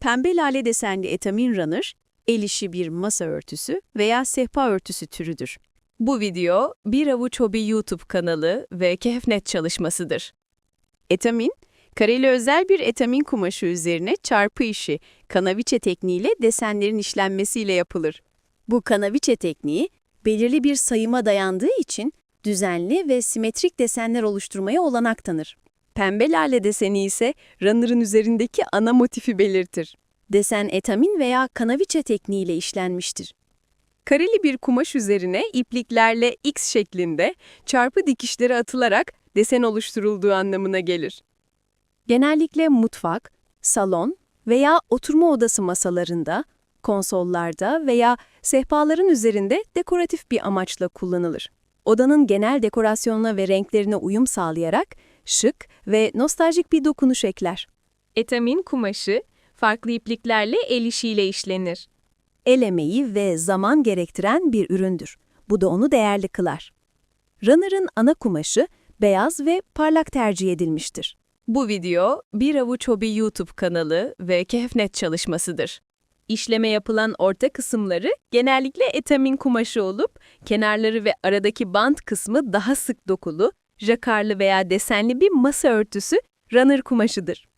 Pembe lale desenli etamin runner, el işi bir masa örtüsü veya sehpa örtüsü türüdür. Bu video Bir Avuç Hobi YouTube kanalı ve Kehfnet çalışmasıdır. Etamin, kareli özel bir etamin kumaşı üzerine çarpı işi, kanaviçe tekniğiyle desenlerin işlenmesiyle yapılır. Bu kanaviçe tekniği, belirli bir sayıma dayandığı için düzenli ve simetrik desenler oluşturmaya olanak tanır. Pembe lale deseni ise runner'ın üzerindeki ana motifi belirtir. Desen etamin veya kanaviçe tekniğiyle işlenmiştir. Kareli bir kumaş üzerine ipliklerle X şeklinde çarpı dikişleri atılarak desen oluşturulduğu anlamına gelir. Genellikle mutfak, salon veya oturma odası masalarında, konsollarda veya sehpaların üzerinde dekoratif bir amaçla kullanılır. Odanın genel dekorasyonuna ve renklerine uyum sağlayarak şık ve nostaljik bir dokunuş ekler. Etamin kumaşı farklı ipliklerle el işiyle işlenir. El emeği ve zaman gerektiren bir üründür. Bu da onu değerli kılar. Runner'ın ana kumaşı beyaz ve parlak tercih edilmiştir. Bu video Bir Avuç Hobi YouTube kanalı ve Kehfnet çalışmasıdır. İşleme yapılan orta kısımları genellikle etamin kumaşı olup, kenarları ve aradaki bant kısmı daha sık dokulu, jakarlı veya desenli bir masa örtüsü runner kumaşıdır.